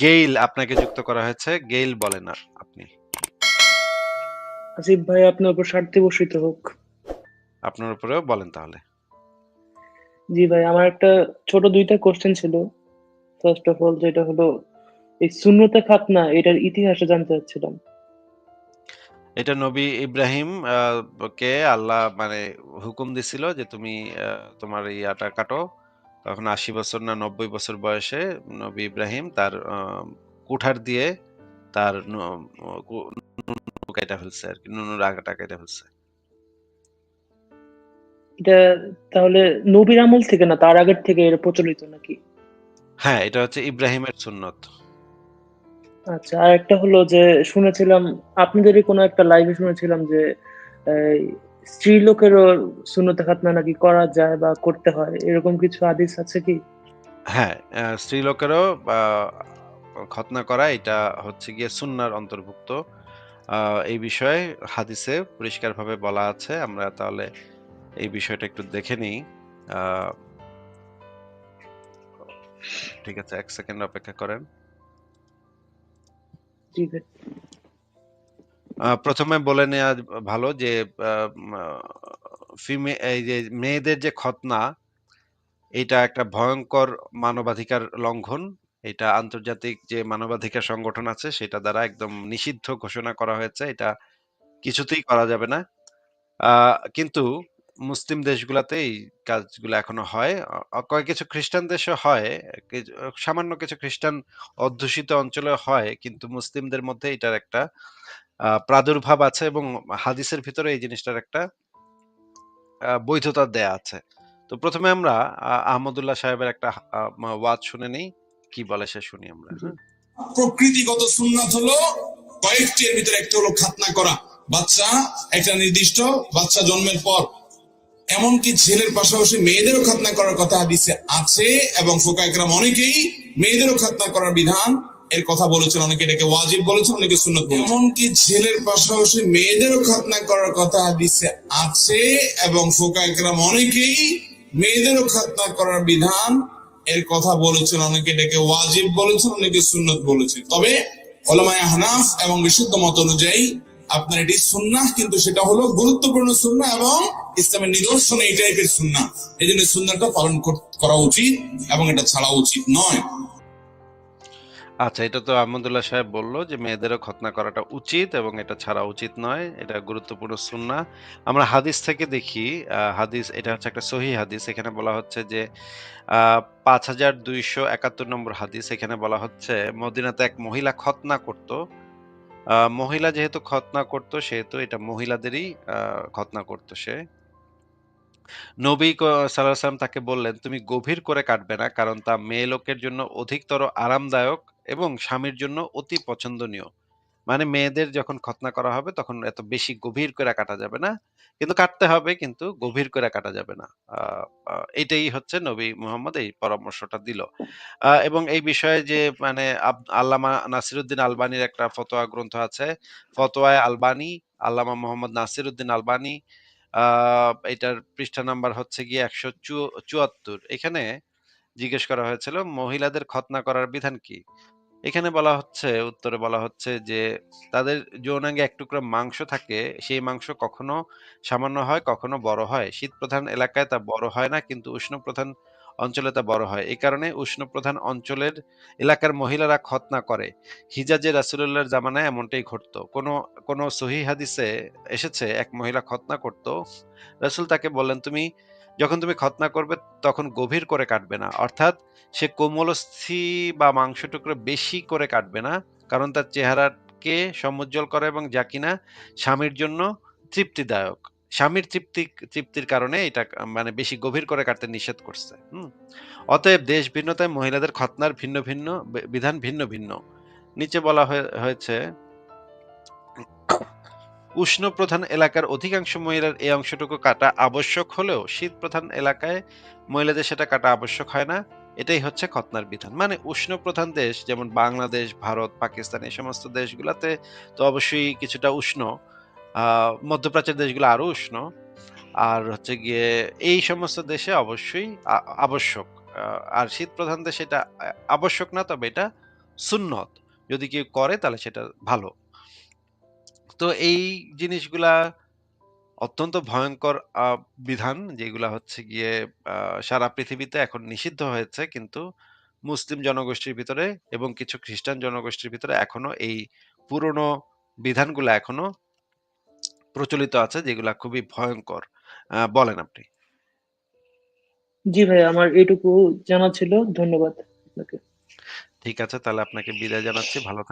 Gayle আপনাকে যুক্ত করা হয়েছে। গেইল বলেন আর আপনি। আসিফ ভাই আপনার উপর স্বার্থে বর্ষিত হোক। আপনার উপরেও বলেন তাহলে। জি ভাই আমার একটা ছোট দুইটা কোশ্চেন ছিল। ফার্স্ট অফ অল যেটা হলো এই সুন্নতে খাতনা এটার ইতিহাসে জানতে চাচ্ছিলাম। এটা নবী ইব্রাহিম কে আল্লাহ মানে হুকুম দিছিল যে তুমি তোমার ইয়াটা কাটো। তখন ৮০ বছর না ৯০ বছর বয়সে নবী ইব্রাহিম তার কুঠার দিয়ে তার কু কাইটা ফেলছে আরকি। নুনের আগাটা কাইটা ফেলছে। এটা তাহলে নবীর আমল থেকে না তার আগের থেকে প্রচলিত নাকি? হ্যাঁ, এটা হচ্ছে ইব্রাহিমের সুন্নত। আচ্ছা আরেকটা হলো যে শুনেছিলাম আপনাদেরই কোনো একটা লাইভে শুনেছিলাম যে স্ত্রীলোকেরও সুন্নতে খাতনা নাকি করা যায় বা করতে হয়। এরকম কিছু হাদিস আছে কি? হ্যাঁ, স্ত্রীলোকেরও খতনা করা এটা হচ্ছে গিয়ে সুন্নাহর অন্তর্ভুক্ত। এই বিষয়ে হাদিসে পরিষ্কারভাবে বলা আছে। আমরা তাহলে এই বিষয়টা একটু দেখে নিই। ঠিক আছে এক সেকেন্ড অপেক্ষা করেন। জি ভাই। ১ম বলে নেয়া ভালো যে ফিমে এই যে মেয়েদের যে খতনা, এটা একটা ভয়ংকর মানবাধিকার লঙ্ঘন। এটা আন্তর্জাতিক যে মানবাধিকার সংগঠন আছে সেটা দ্বারা একদম নিষিদ্ধ ঘোষণা করা হয়েছে। এটা কিছুতেই করা যাবে না। কিন্তু মুসলিম দেশগুলাতে এই কাজগুলা এখনও হয়। অ কয় কিছু খ্রিস্টান দেশেও হয়। কিছু সামান্য কিছু খ্রিস্টান অধ্যুষিত অঞ্চলে হয়। কিন্তু মুসলিমদের মধ্যে এটার একটা প্রাদুর্ভাব আছে এবং হাদিসের ভিতরে এই জিনিসটার একটা বৈধতা দেয়া আছে। তো প্রথমে আমরা আহমদুল্লাহ সাহেবের একটা ওয়াজ শুনে নেই। কি বলে সে শুনি আমরা, হ্যাঁ? প্রকৃতিগত সুন্নাত হলো কয়েকটি এর ভিতরে একটা হলো খাতনা করা বাচ্চা একটা নির্দিষ্ট বাচ্চা জন্মের পর এমনকি ছেলের পাশাপাশি মেয়েদেরও খাতনা করার কথা হাদিসে আছে এবং ফোকা একরাম অনেকেই মেয়েদেরও খাতনা করার বিধান এর কথা বলেছেন, অনেকে এটাকে ওয়াজিব বলেছেন, অনেকে সুন্নত বলেছেন। এমনকি ছেলের পাশাপাশি মেয়েদেরও খাতনা করার কথা হাদিসে আছে এবং ফোকা একরাম অনেকেই মেয়েদেরও খাতনা করার বিধান এর কথা বলেছেন, অনেকে এটাকে ওয়াজিব বলেছেন, অনেকে সুন্নত বলেছেন। তবে ওলামায় হানাফ এবং বিশুদ্ধ মত অনুযায়ী আপনার এটি সুন্নাহ, কিন্তু সেটা হলো গুরুত্বপূর্ণ সুন্নাহ এবং ইসলামের নিদর্শন এই টাইপের সুন্নাহ। এই জন্য সুন্নাহটা পালন করা উচিত এবং এটা ছাড়া উচিত নয়। আচ্ছা এটা তো আহমদুল্লাহ সাহেব বলল যে মেয়েদেরও খতনা করাটা উচিত এবং এটা ছাড়া উচিত নয়। এটা গুরুত্বপূর্ণ সুন্নাহ। আমরা হাদিস থেকে দেখি হাদিস এটা হচ্ছে একটা সহিহ হাদিস। এখানে বলা হচ্ছে যে আ ৫২৭১ নম্বর হাদিস। এখানে বলা হচ্ছে মদিনাতে এক মহিলা খতনা করত। মহিলা যেহেতু খতনা করত সেহেতু এটা মহিলাদেরই খতনা করত সে। নবী ওয়াসাল্লাম তাকে বললেন, "তুমি গভীর করে কাটবে না। কারণ তা মেয়ে লোকের জন্য অধিকতর আরামদায়ক এবং স্বামীর জন্য অতি পছন্দনীয়।" মানে মেয়েদের যখন খতনা করা হবে তখন এত বেশি গভীর করে কাটা যাবে না। কিন্তু কাটতে হবে কিন্তু গভীর করে কাটা যাবে না। এটাই হচ্ছে নবী মুহাম্মদ এই পরামর্শটা দিল। এবং এই বিষয়ে যে মানে আল্লামা নাসিরুদ্দিন আলবানীর একটা ফতোয়া গ্রন্থ আছে। ফতোয়ায়ে আলবানী, আল্লামা মোহাম্মদ নাসিরুদ্দিন আলবানী। এটার পৃষ্ঠা নাম্বার হচ্ছে গিয়ে ১৭৪ এখানে জিজ্ঞেস করা হয়েছিল মহিলাদের খতনা করার বিধান কি? এখানে বলা হচ্ছে, উত্তরে বলা হচ্ছে যে, তাদের যৌনাঙ্গে এক টুকরো মাংস থাকে, সেই মাংস কখনো সামান্য হয়, কখনো বড় হয়। শীত প্রধান এলাকায় তা বড় হয় না, কিন্তু উষ্ণ প্রধান অঞ্চলে তা বড় হয়। এই কারণে উষ্ণ প্রধান অঞ্চলের এলাকার মহিলারা খতনা করে। হিজাজে রাসুলুল্লাহর জামানায় এমনটাই ঘটতো। কোনো কোনো সহি হাদিসে এসেছে, এক মহিলা খতনা করত। রাসূল তাকে বললেন, তুমি যখন তুমি খতনা করবে, তখন গভীর করে কাটবে না। অর্থাৎ সে কোমলস্থি বা মাংস টুকরো বেশি করে কাটবে না। কারণ তার চেহারাকে সমুজ্জ্বল করে এবং যা কিনা স্বামীর জন্য তৃপ্তিদায়ক। স্বামীর তৃপ্তি তৃপ্তির কারণে এটা মানে বেশি গভীর করে কাটতে নিষেধ করছে। অতএব দেশ ভিন্নতায় মহিলাদের খতনার ভিন্ন, ভিন্ন বিধান ভিন্ন, ভিন্ন। নিচে বলা হয়ে হয়েছে উষ্ণ প্রধান এলাকার অধিকাংশ মহিলার এই অংশটুকু কাটা আবশ্যক হলেও শীত প্রধান এলাকায় মহিলাদের সেটা কাটা আবশ্যক হয় না। এটাই হচ্ছে খতনার বিধান। মানে উষ্ণ প্রধান দেশ যেমন বাংলাদেশ, ভারত, পাকিস্তান এই সমস্ত দেশগুলাতে তো অবশ্যই কিছুটা উষ্ণ। মধ্যপ্রাচ্যের দেশগুলো আরও উষ্ণ। আর হচ্ছে গিয়ে এই সমস্ত দেশে অবশ্যই আবশ্যক। আর শীত প্রধান দেশে এটা আবশ্যক না, তবে এটা সুন্নত। যদি কেউ করে, তাহলে সেটা ভালো। তো এই জিনিসগুলা অত্যন্ত ভয়ঙ্কর বিধান, যেগুলা হচ্ছে গিয়ে সারা পৃথিবীতে এখন নিষিদ্ধ হয়েছে কিন্তু মুসলিম জনগোষ্ঠীর ভিতরে এবং কিছু খ্রিস্টান জনগোষ্ঠীর ভিতরে এখনও এই পুরনো বিধানগুলা এখনও প্রচলিত আছে যেগুলা খুবই ভয়ঙ্কর আহ, বলেন আপনি। জি ভাই আমার এটুকু জানা ছিল। ধন্যবাদ আপনাকে। ঠিক আছে তাহলে আপনাকে বিদায় জানাচ্ছি। ভালো